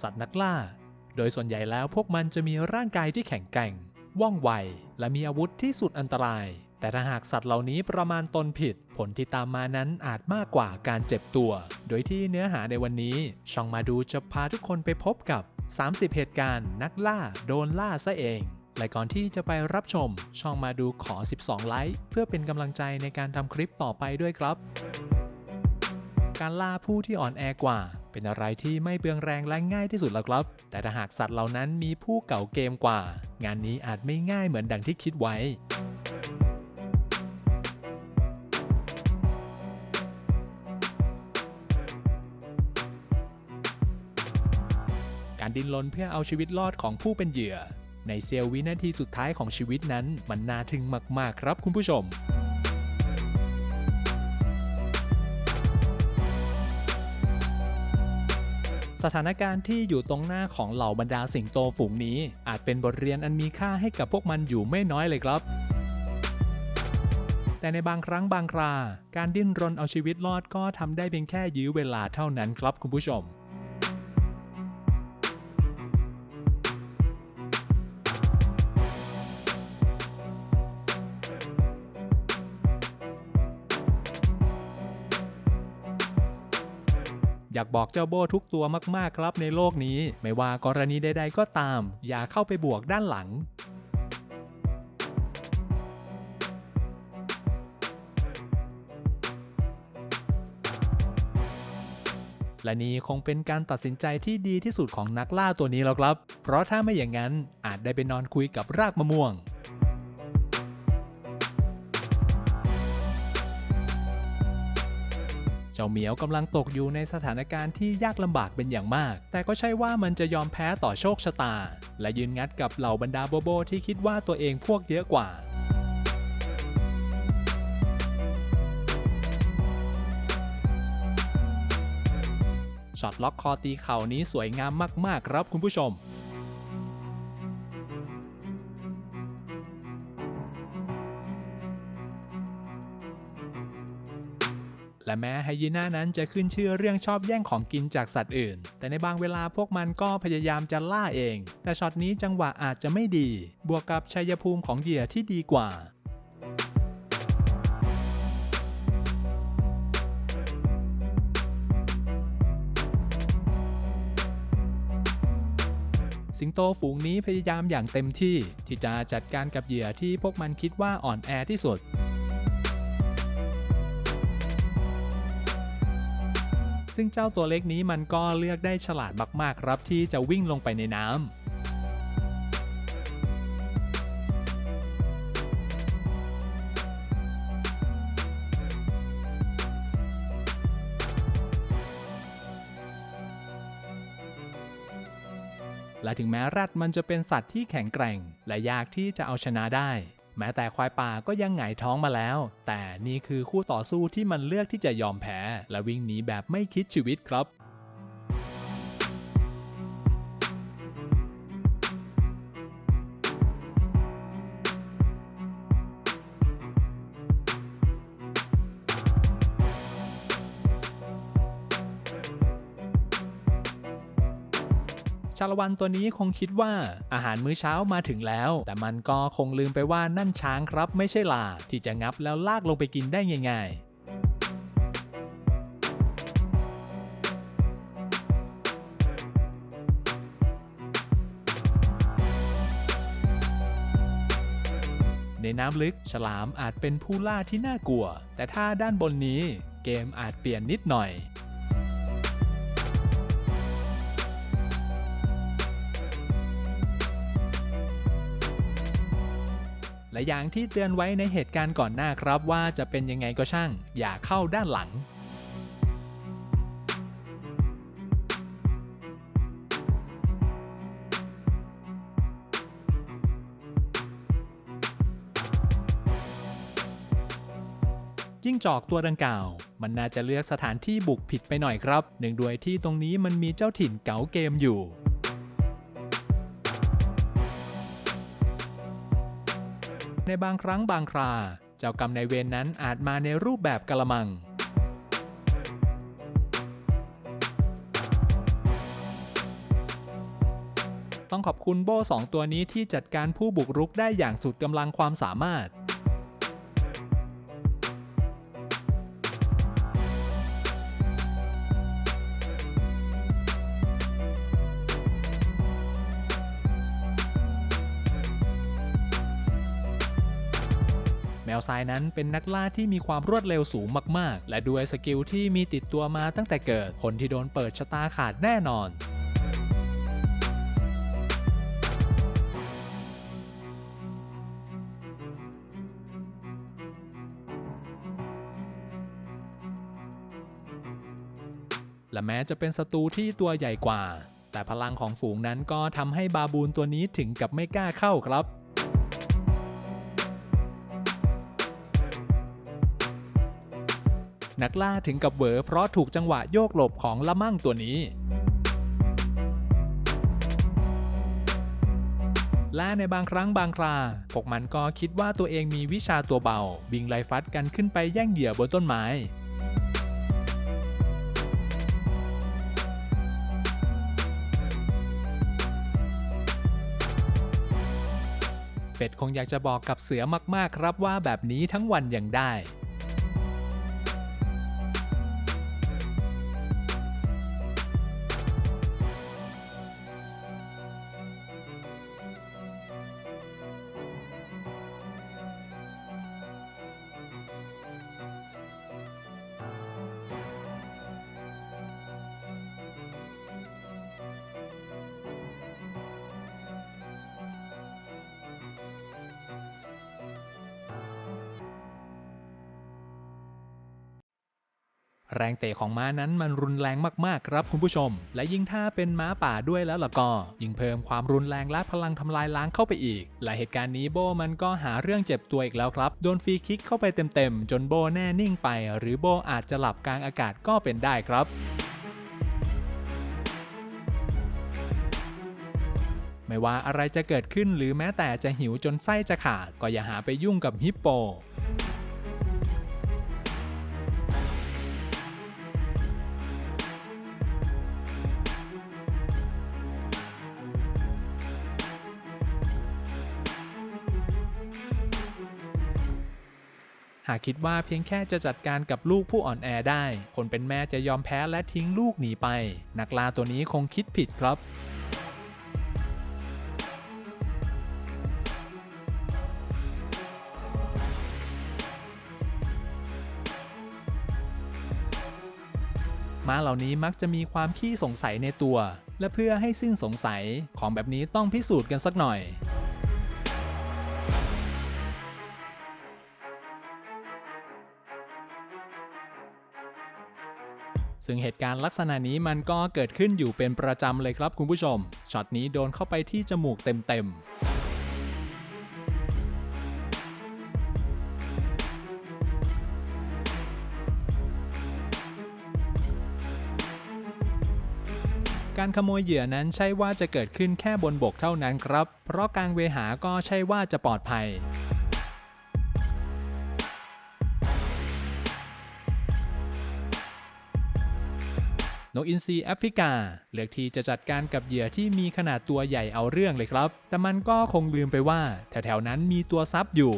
สัตว์นักล่า โดยส่วนใหญ่แล้วพวกมันจะมีร่างกายที่แข็งแกร่ง ว่องไว และมีอาวุธที่สุดอันตราย แต่ถ้าหากสัตว์เหล่านี้ประมาณตนผิด ผลที่ตามมานั้นอาจมากกว่าการเจ็บตัว โดยที่เนื้อหาในวันนี้ ช่องมาดูจะพาทุกคนไปพบกับ 30 เหตุการณ์นักล่าโดนล่าซะเองและก่อนที่จะไปรับชม ช่องมาดูขอ 12 ไลค์เพื่อเป็นกำลังใจในการทำคลิปต่อไปด้วยครับ การล่าผู้ที่อ่อนแอกว่าเป็นอะไรที่ไม่เปลืองแรงและง่ายที่สุดแล้วครับ แต่ถ้าหากสัตว์เหล่านั้นมีผู้เก่าเกมกว่า งานนี้อาจไม่ง่ายเหมือนดังที่คิดไว้การดิ้นรนเพื่อเอาชีวิตรอดของผู้เป็นเหยื่อ ในเซลล์วินาทีสุดท้ายของชีวิตนั้น มันน่าทึ่งมาก ๆ ครับคุณผู้ชม สถานการณ์ที่อยู่ตรงหน้าของเหล่าบรรดาสิงโตฝูงนี้ อาจเป็นบทเรียนอันมีค่าให้กับพวกมันอยู่ไม่น้อยเลยครับแต่ในบางครั้งบางครา การดิ้นรนเอาชีวิตรอดก็ทำได้เพียงแค่ยื้อเวลาเท่านั้นครับคุณผู้ชม อยากบอกเจ้าโบ้ทุกตัวมากๆครับในโลกนี้ ไม่ว่ากรณีใดๆก็ตาม อย่าเข้าไปบวกด้านหลังและนี่คงเป็นการตัดสินใจที่ดีที่สุดของนักล่าตัวนี้แล้วครับ เพราะถ้าไม่อย่างนั้นอาจได้ไปนอนคุยกับรากมะม่วง จ้าเหมียวกำลังตกอยู่ในสถานการณ์ที่ยากลำบากเป็นอย่างมาก แต่ก็ใช่ว่ามันจะยอมแพ้ต่อโชคชะตา และยืนงัดกับเหล่าบรรดาโบโบที่คิดว่าตัวเองพวกเยอะกว่าช็อตล็อกคอตีเข่านี้สวยงามมากๆครับคุณผู้ชม และแม้ไฮยีน่านั้นจะขึ้นชื่อเรื่องชอบแย่งของกินจากสัตว์อื่น แต่ในบางเวลาพวกมันก็พยายามจะล่าเอง แต่ช็อตนี้จังหวะอาจจะไม่ดี บวกกับชัยภูมิของเหยื่อที่ดีกว่าสิงโตฝูงนี้พยายามอย่างเต็มที่ ที่จะจัดการกับเหยื่อที่พวกมันคิดว่าอ่อนแอที่สุด ซึ่งเจ้าตัวเล็กนี้มันก็เลือกได้ฉลาดมากๆครับที่จะวิ่งลงไปในน้ำและถึงแม้แรดมันจะเป็นสัตว์ที่แข็งแกร่ง และยากที่จะเอาชนะได้ แม้แต่ควายป่าก็ยังหงายท้องมาแล้ว แต่นี่คือคู่ต่อสู้ที่มันเลือกที่จะยอมแพ้ และวิ่งหนีแบบไม่คิดชีวิตครับ ชาละวันตัวนี้คงคิดว่าอาหารมื้อเช้ามาถึงแล้ว แต่มันก็คงลืมไปว่านั่นช้างครับไม่ใช่ลา ที่จะงับแล้วลากลงไปกินได้ง่ายในน้ำลึกฉลามอาจเป็นผู้ล่าที่น่ากลัว แต่ถ้าด้านบนนี้เกมอาจเปลี่ยนนิดหน่อย และอย่างที่เตือนไว้ในเหตุการณ์ก่อนหน้าครับว่าจะเป็นยังไงก็ช่าง อย่าเข้าด้านหลังยิ่งจอกตัวดังกล่าว มันน่าจะเลือกสถานที่บุกผิดไปหน่อยครับเนื่องด้วยที่ตรงนี้มันมีเจ้าถิ่นเก๋าเกมอยู่ ในบางครั้งบางครา เจ้ากรรมนายเวรนนั้นอาจมาในรูปแบบกละมัง ต้องขอบคุณโบสองตัวนี้ที่จัดการผู้บุกรุกได้อย่างสุดกำลังความสามารถ แมวทรายนั้นเป็นนักล่าที่มีความรวดเร็วสูงมากๆ และด้วยสกิลที่มีติดตัวมาตั้งแต่เกิด คนที่โดนเปิดชะตาขาดแน่นอนและแม้จะเป็นศัตรูที่ตัวใหญ่กว่า แต่พลังของฝูงนั้นก็ทำให้บาบูนตัวนี้ถึงกับไม่กล้าเข้าครับ นักล่าถึงกับเวอเพราะถูกจังหวะโยกหลบของละมั่งตัวนี้และในบางครั้งบางครา พวกมันก็คิดว่าตัวเองมีวิชาตัวเบา บิงไลฟัดกันขึ้นไปแย่งเหยื่อบนต้นไม้ เป็ดคงอยากจะบอกกับเสือมากๆครับว่าแบบนี้ทั้งวันยังได้ แรงเตะของม้านั้นมันรุนแรงมากๆครับคุณผู้ชม และยิ่งถ้าเป็นม้าป่าด้วยแล้วล่ะก็ยิ่งเพิ่มความรุนแรงและพลังทำลายล้างเข้าไปอีก และเหตุการณ์นี้โบมันก็หาเรื่องเจ็บตัวอีกแล้วครับ โดนฟรีคิกเข้าไปเต็มๆ จนโบแน่นิ่งไป หรือโบอาจจะหลับกลางอากาศก็เป็นได้ครับไม่ว่าอะไรจะเกิดขึ้นหรือแม้แต่จะหิวจนไส้จะขาด ก็อย่าหาไปยุ่งกับฮิปโป หากคิดว่าเพียงแค่จะจัดการกับลูกผู้อ่อนแอได้ คนเป็นแม่จะยอมแพ้และทิ้งลูกหนีไป นักล่าตัวนี้คงคิดผิดครับม้าเหล่านี้มักจะมีความขี้สงสัยในตัว และเพื่อให้สิ้นสงสัยของแบบนี้ต้องพิสูจน์กันสักหน่อย ซึ่งเหตุการณ์ลักษณะนี้มันก็เกิดขึ้นอยู่เป็นประจำเลยครับคุณผู้ชม ช็อตนี้โดนเข้าไปที่จมูกเต็มๆการขโมยเหยื่อนั้นใช่ว่าจะเกิดขึ้นแค่บนบกเท่านั้นครับ เพราะการเวหาก็ใช่ว่าจะปลอดภัย นกอินทรีแอฟริกา เลือกที่จะจัดการกับเหยื่อที่มีขนาดตัวใหญ่เอาเรื่องเลยครับ แต่มันก็คงลืมไปว่า แถวๆนั้นมีตัวซับอยู่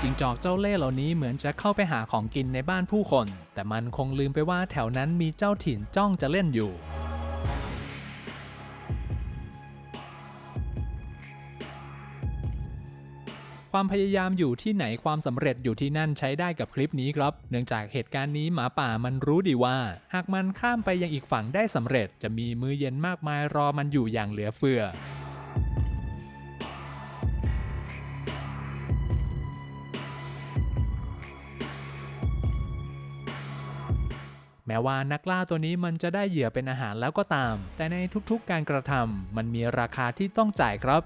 จิงจอกเจ้าเล่ห์เหล่านี้เหมือนจะเข้าไปหาของกินในบ้านผู้คน แต่มันคงลืมไปว่าแถวนั้นมีเจ้าถิ่นจ้องจะเล่นอยู่ ความพยายามอยู่ที่ไหนความสำเร็จอยู่ที่นั่นใช้ได้กับคลิปนี้ครับ เนื่องจากเหตุการณ์นี้หมาป่ามันรู้ดีว่า หากมันข้ามไปยังอีกฝั่งได้สำเร็จ จะมีมือเย็นมากมายรอมันอยู่อย่างเหลือเฟือแม้ว่านักล่าตัวนี้มันจะได้เหยื่อเป็นอาหารแล้วก็ตาม แต่ในทุกๆการกระทำมันมีราคาที่ต้องจ่ายครับ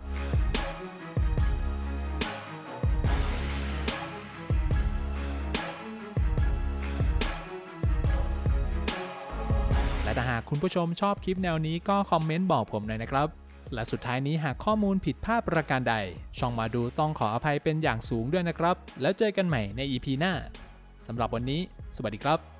ากคุณผู้ชมชอบคลิปแนวนี้ก็คอมเมนต์บอกผมหน่อยนะครับ และสุดท้ายนี้หากข้อมูลผิดพลาดประการใด ช่องมาดูต้องขออภัยเป็นอย่างสูงด้วยนะครับ แล้วเจอกันใหม่ใน EP หน้าสำหรับวันนี้ สวัสดีครับ